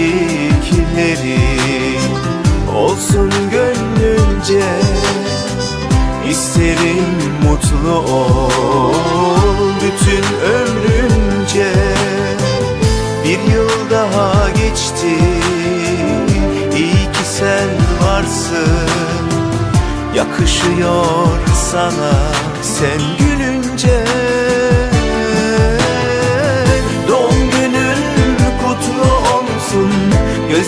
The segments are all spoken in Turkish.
Diledikleri olsun gönlünce İsterim mutlu ol bütün ömrünce. Bir yıl daha geçti iyi ki sen varsın. Yakışıyor sana sen gülünce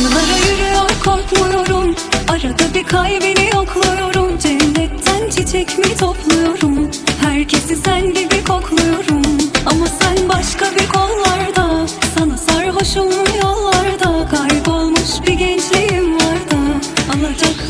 Acılara yürüyor korkmuyorum. Arada bir kalbini yokluyorum. Cennetten çiçek mi topluyorum? Herkesi sen gibi kokluyorum. Ama sen başka bir kollarda Sana sarhoşum yollarda. Kaybolmuş bir gençliğim var da Alacaklıyım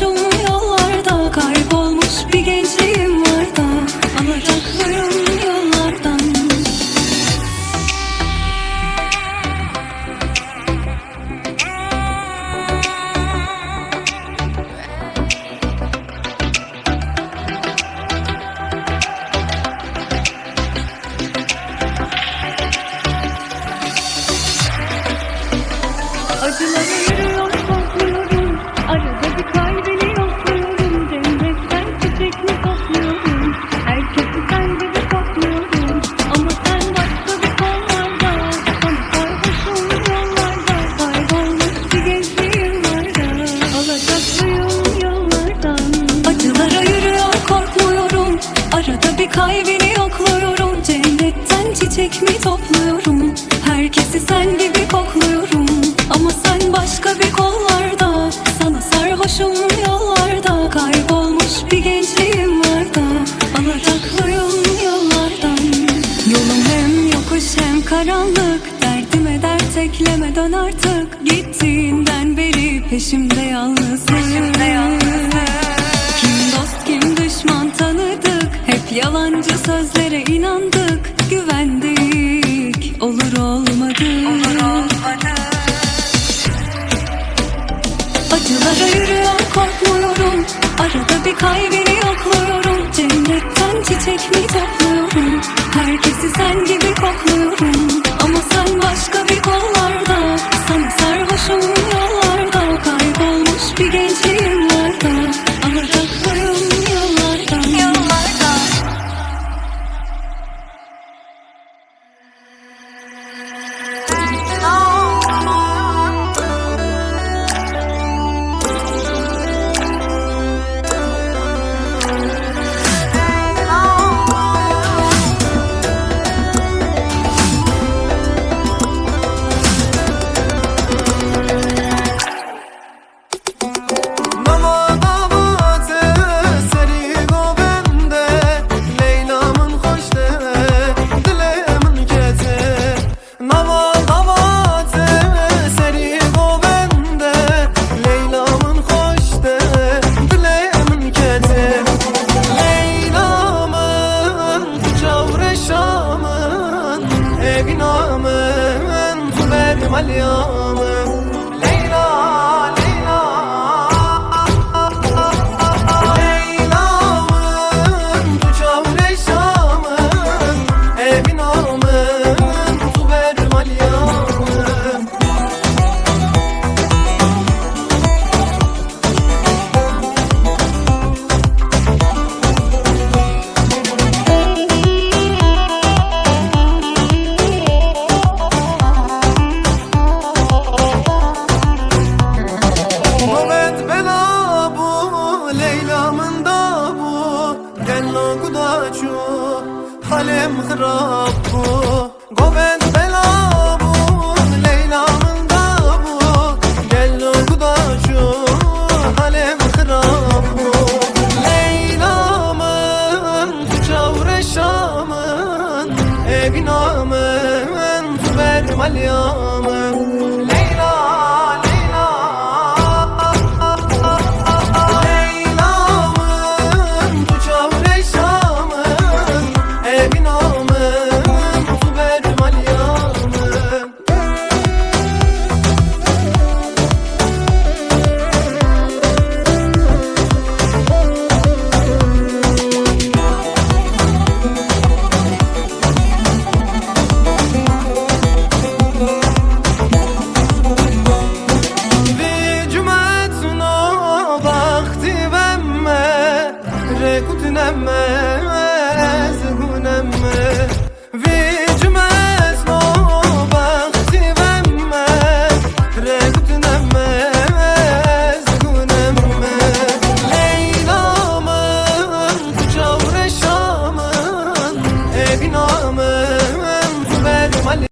sarhoşum Yalancı sözlere inandık, güvendik. Olur olmadı, Olur olmadı. Acılara yürüyor, korkmuyorum. Arada bir kalbini yokluyorum. Cennetten çiçek mi topluyorum? Herkesi sen gibi kokluyorum. کداچو حالم خراب کو گوبند بلا بو لیلا من دا بو گل کداچو حالم خراب کو لیلا من چاور شامن ابن من تو بر ملیامن